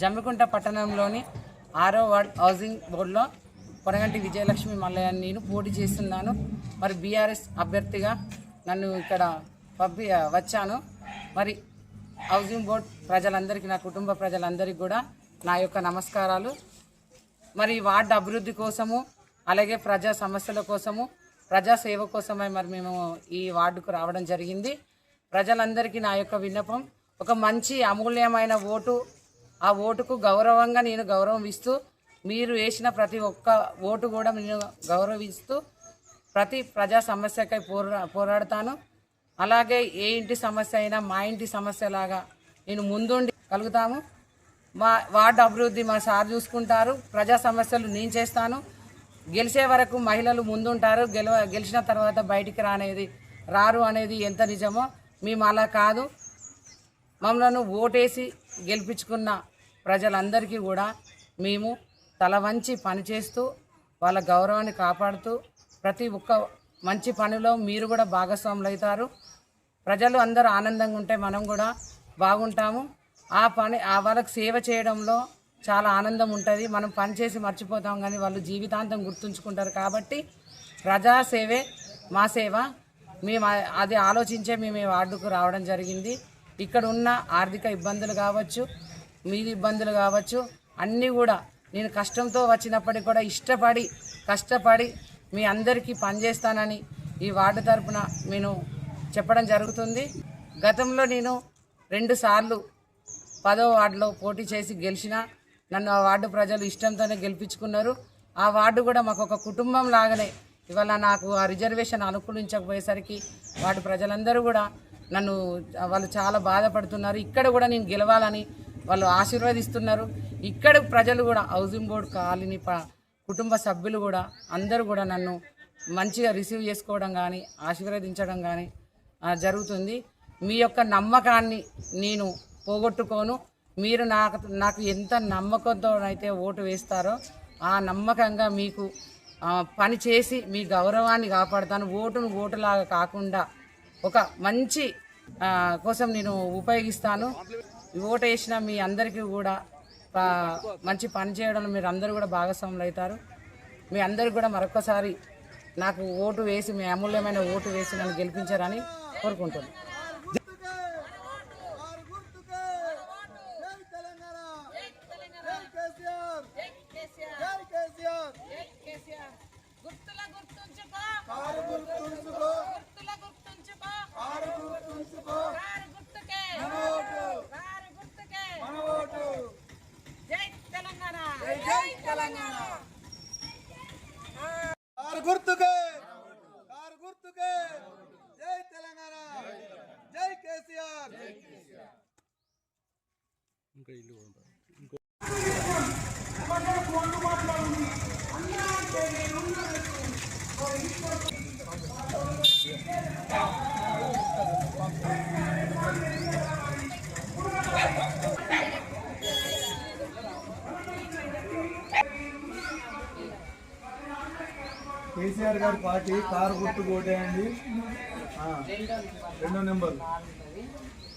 జమ్మికుంట పట్టణంలోని ఆరో ward housing బోర్డులో పొరగంటి విజయలక్ష్మి మల్లయ్య నేను పోటీ చేస్తున్నాను. మరి బీఆర్ఎస్ అభ్యర్థిగా నన్ను ఇక్కడ పంపి వచ్చాను. మరి హౌసింగ్ బోర్డ్ ప్రజలందరికీ నా కుటుంబ ప్రజలందరికీ కూడా నా యొక్క నమస్కారాలు. మరి వార్డు అభివృద్ధి కోసము అలాగే ప్రజా సమస్యల కోసము ప్రజాసేవ కోసమై మరి మేము ఈ వార్డుకు రావడం జరిగింది. ప్రజలందరికీ నా యొక్క విన్నపం ఒక మంచి అమూల్యమైన ఓటు ఆ ఓటుకు గౌరవంగా నేను గౌరవం ఇస్తూ మీరు వేసిన ప్రతి ఒక్క ఓటు కూడా నేను గౌరవిస్తూ ప్రతి ప్రజా సమస్యకై పోరా పోరాడతాను. అలాగే ఏ ఇంటి సమస్య అయినా మా ఇంటి సమస్యలాగా నేను ముందుండి కలుగుతాము. మా వార్డు అభివృద్ధి మా సార్ చూసుకుంటారు. ప్రజా సమస్యలు నేను చేస్తాను. గెలిచే వరకు మహిళలు ముందుంటారు. గెలవ గెలిచిన తర్వాత బయటికి రానేది రారు అనేది ఎంత నిజమో మేము అలా కాదు. మమ్మల్ని ఓటేసి గెలిపించుకున్న ప్రజలందరికీ కూడా మేము తల వంచి పనిచేస్తూ వాళ్ళ గౌరవాన్ని కాపాడుతూ ప్రతి ఒక్క మంచి పనిలో మీరు కూడా భాగస్వాములు అవుతారు. ప్రజలు అందరూ ఆనందంగా ఉంటే మనం కూడా బాగుంటాము. ఆ పని ఆ వాళ్ళకి సేవ చేయడంలో చాలా ఆనందం ఉంటుంది. మనం పని చేసి మర్చిపోతాం కానీ వాళ్ళు జీవితాంతం గుర్తుంచుకుంటారు కాబట్టి ప్రజాసేవే మా సేవ. మేము అది ఆలోచించే మేము వార్డుకు రావడం జరిగింది. ఇక్కడ ఉన్న ఆర్థిక ఇబ్బందులు కావచ్చు మీది ఇబ్బందులు కావచ్చు అన్నీ కూడా నేను కష్టంతో వచ్చినప్పటికి కూడా ఇష్టపడి కష్టపడి మీ అందరికీ పనిచేస్తానని ఈ వార్డు తరపున నేను చెప్పడం జరుగుతుంది. గతంలో నేను రెండుసార్లు పదో వార్డులో పోటీ చేసి గెలిచిన నన్ను ఆ వార్డు ప్రజలు ఇష్టంతోనే గెలిపించుకున్నారు. ఆ వార్డు కూడా మాకు ఒక కుటుంబం లాగానే ఇవాళ నాకు ఆ రిజర్వేషన్ అనుకూలించకపోయేసరికి వార్డు ప్రజలందరూ కూడా నన్ను వాళ్ళు చాలా బాధపడుతున్నారు. ఇక్కడ కూడా నేను గెలవాలని వాళ్ళు ఆశీర్వదిస్తున్నారు. ఇక్కడ ప్రజలు కూడా హౌసింగ్ బోర్డు కాలనీ ప- కుటుంబ సభ్యులు కూడా అందరూ కూడా నన్ను మంచిగా రిసీవ్ చేసుకోవడం కానీ ఆశీర్వదించడం కానీ జరుగుతుంది. మీ యొక్క నమ్మకాన్ని నేను పోగొట్టుకోను. మీరు నాకు నాకు ఎంత నమ్మకంతో అయితే ఓటు వేస్తారో ఆ నమ్మకంగా మీకు పని చేసి మీ గౌరవాన్ని కాపాడుతాను. ఓటును ఓటులాగా కాకుండా ఒక మంచి కోసం నేను ఉపయోగిస్తాను. ఓటు వేసిన మీ అందరికీ కూడా మంచి పని చేయడంలో మీరు అందరూ కూడా భాగస్వాములు అవుతారు. మీ అందరికీ కూడా మరొకసారి నాకు ఓటు వేసి మీ అమూల్యమైన ఓటు వేసి నన్ను గెలిపించారని కోరుకుంటున్నాను. కేసీఆర్ కేసీఆర్ గారి పార్టీ కారు గుర్తు కోటేయండి ఆ, రెండో నెంబర్.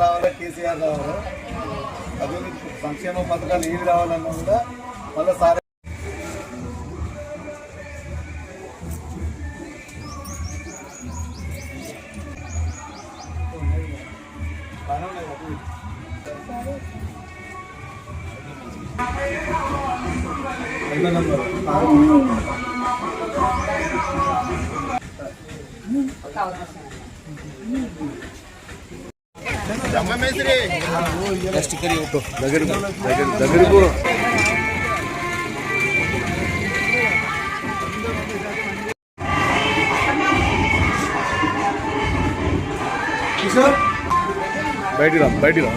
రావాలా కేసీఆర్ రావాలా. అభివృద్ధి సంక్షేమ పథకాలు ఏవి రావాలన్నా కూడా మళ్ళీ సార్ రెండో దగ్గర దగ్గర కూడా బయటికి రా బయటికి రా